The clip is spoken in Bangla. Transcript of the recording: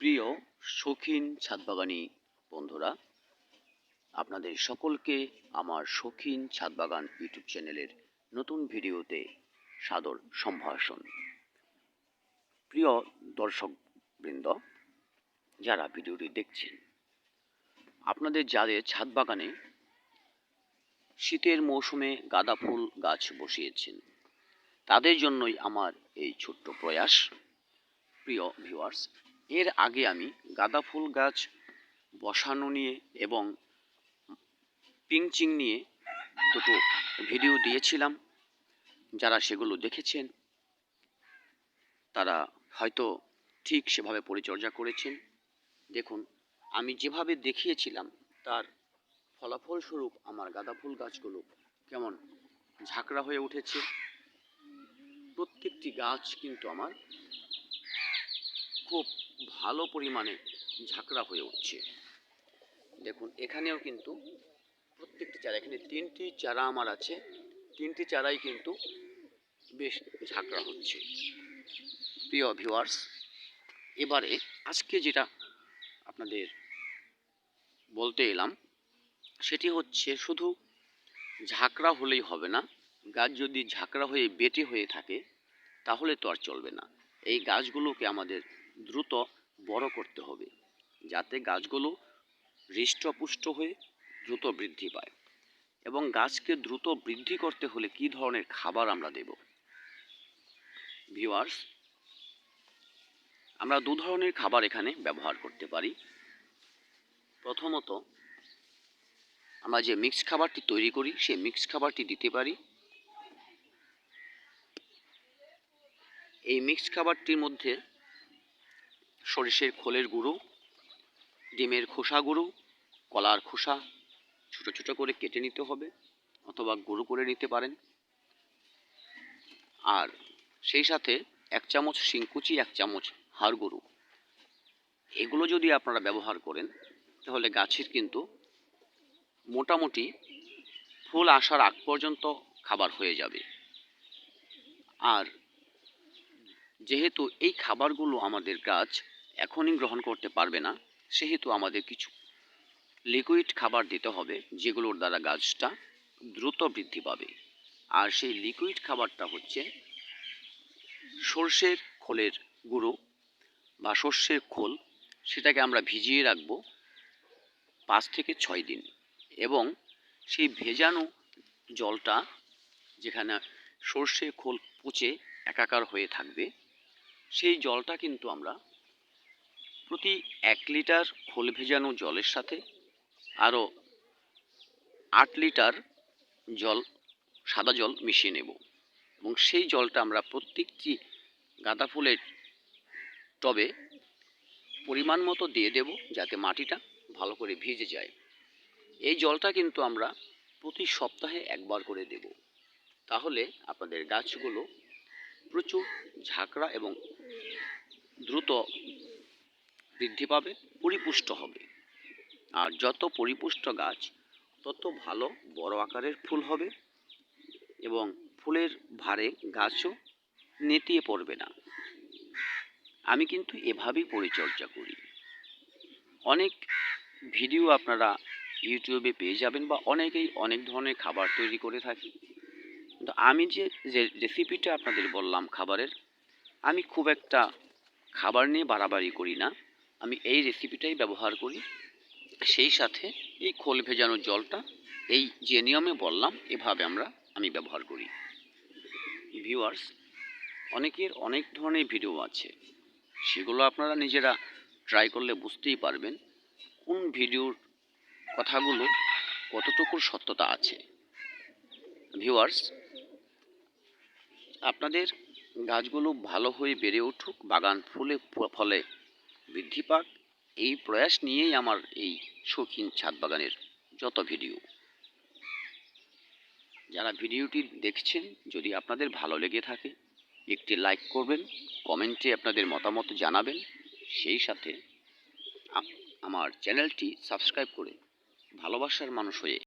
প্রিয় শৌখিন ছাদবাগানি বন্ধুরা, আপনাদের সকলকে আমার শৌখিন ছাদবাগান ইউটিউব চ্যানেলের নতুন ভিডিওতে সাদর সম্ভাষণ। প্রিয় দর্শকবৃন্দ, যারা ভিডিওটি দেখছেন, আপনাদের যাদের ছাদ বাগানে শীতের মৌসুমে গাঁদা ফুল গাছ বসিয়েছেন, তাদের জন্যই আমার এই ছোট্ট প্রয়াস। প্রিয় ভিউয়ার্স এর আগে আমি গাঁদা ফুল গাছ বসানো নিয়ে এবং পিংচিং নিয়ে দুটো ভিডিও দিয়েছিলাম। যারা সেগুলো দেখেছেন, তারা হয়তো ঠিক সেভাবে পরিচর্যা করেছেন। দেখুন, আমি যেভাবে দেখিয়েছিলাম, তার ফলাফল স্বরূপ আমার গাঁদা ফুল গাছগুলো কেমন ঝাঁকড়া হয়ে উঠেছে। প্রত্যেকটি গাছ কিন্তু আমার খুব ভালো পরিমাণে ঝাঁকড়া হয়ে উঠছে। দেখুন, এখানেও কিন্তু প্রত্যেকটি চারা, এখানে তিনটি চারা আমার আছে। তিনটি চারাই কিন্তু বেশ ঝাঁকড়া হচ্ছে। প্রিয় ভিউয়ার্স এবারে আজকে যেটা আপনাদের বলতে এলাম, সেটি হচ্ছে শুধু ঝাঁকড়া হলেই হবে না, গাছ যদি ঝাঁকড়া হয়ে বেটে হয়ে থাকে, তাহলে তো আর চলবে না। এই গাছগুলোকে আমাদের দ্রুত বড় করতে হবে, যাতে গাছগুলো হৃষ্টপুষ্ট হয়ে দ্রুত বৃদ্ধি পায়। এবং গাছকে দ্রুত বৃদ্ধি করতে হলে কি ধরনের খাবার আমরা দেব? ভিউয়ার্স, আমরা দু ধরনের খাবার এখানে ব্যবহার করতে পারি। প্রথমত, আমরা যে মিক্স খাবারটি তৈরি করি, সেই মিক্স খাবারটি দিতে পারি। এই মিক্স খাবারটির মধ্যে সরিষের খোলের গুঁড়ো, ডিমের খোসা গুঁড়ো, কলার খোসা ছোট ছোট করে কেটে নিতে হবে অথবা গুঁড়ো করে নিতে পারেন। আর সেই সাথে এক চামচ শিংকুচি, এক চামচ হাড় গুঁড়ো। এগুলো যদি আপনারা ব্যবহার করেন, তাহলে গাছের কিন্তু মোটামুটি ফুল আসার আগ পর্যন্ত খাবার হয়ে যাবে। আর যেহেতু এই খাবারগুলো আমাদের গাছ এখনই গ্রহণ করতে পারবে না, সেহেতু আমাদের কিছু লিকুইড খাবার দিতে হবে, যেগুলোর দ্বারা গাছটা দ্রুত বৃদ্ধি পাবে। আর সেই লিকুইড খাবারটা হচ্ছে সর্ষের খোলের গুঁড়ো বা সর্ষের খোল, সেটাকে আমরা ভিজিয়ে রাখব পাঁচ থেকে ছয় দিন। এবং সেই ভেজানো জলটা যেখানে সর্ষে খোল পচে একাকার হয়ে থাকবে, সেই জলটা কিন্তু আমরা প্রতি এক লিটার খোল ভেজানো জলের সাথে আরও আট লিটার জল, সাদা জল মিশিয়ে নেব। এবং সেই জলটা আমরা প্রত্যেকটি গাঁদা ফুলের টবে পরিমাণ মতো দিয়ে দেব যাতে মাটিটা ভালো করে ভিজে যায়। এই জলটা কিন্তু আমরা প্রতি সপ্তাহে একবার করে দেব। তাহলে আপনাদের গাছগুলো প্রচুর ঝাঁকড়া এবং দ্রুত বৃদ্ধি পাবে, পরিপুষ্ট হবে। আর যত পরিপুষ্ট গাছ, তত ভালো বড় আকারের ফুল হবে এবং ফুলের ভারে গাছও নেতিয়ে পড়বে না। আমি কিন্তু এভাবেই পরিচর্যা করি। অনেক ভিডিও আপনারা ইউটিউবে পেয়ে যাবেন বা অনেকেই অনেক ধরনের খাবার তৈরি করে থাকি। কিন্তু আমি যে যে রেসিপিটা আপনাদের বললাম খাবারের, আমি খুব একটা খাবার নিয়ে বাড়াবাড়ি করি না। আমি এই রেসিপিটাই ব্যবহার করি। সেই সাথে এই খোল ভেজানো জলটা, এই যে নিয়মে বললাম, এভাবে আমরা, আমি ব্যবহার করি। ভিউয়ার্স অনেকের অনেক ধরনের ভিডিও আছে। সেগুলো আপনারা নিজেরা ট্রাই করলে বুঝতেই পারবেন কোন ভিডিওর কথাগুলো কতটুকু সত্যতা আছে। ভিউয়ার্স আপনাদের গাছগুলো ভালো হয়ে বেড়ে উঠুক, বাগান ফুলে, ফলে বৃদ্ধি পাক। এই প্রয়াস নিয়েই আমার এই শৌখিন ছাদ বাগানের যত ভিডিও। যারা ভিডিওটি দেখছেন, যদি আপনাদের ভালো লেগে থাকে, একটি লাইক করবেন, কমেন্টে আপনাদের মতামত জানাবেন। সেই সাথে আমার চ্যানেলটি সাবস্ক্রাইব করে ভালোবাসার মানুষ হয়ে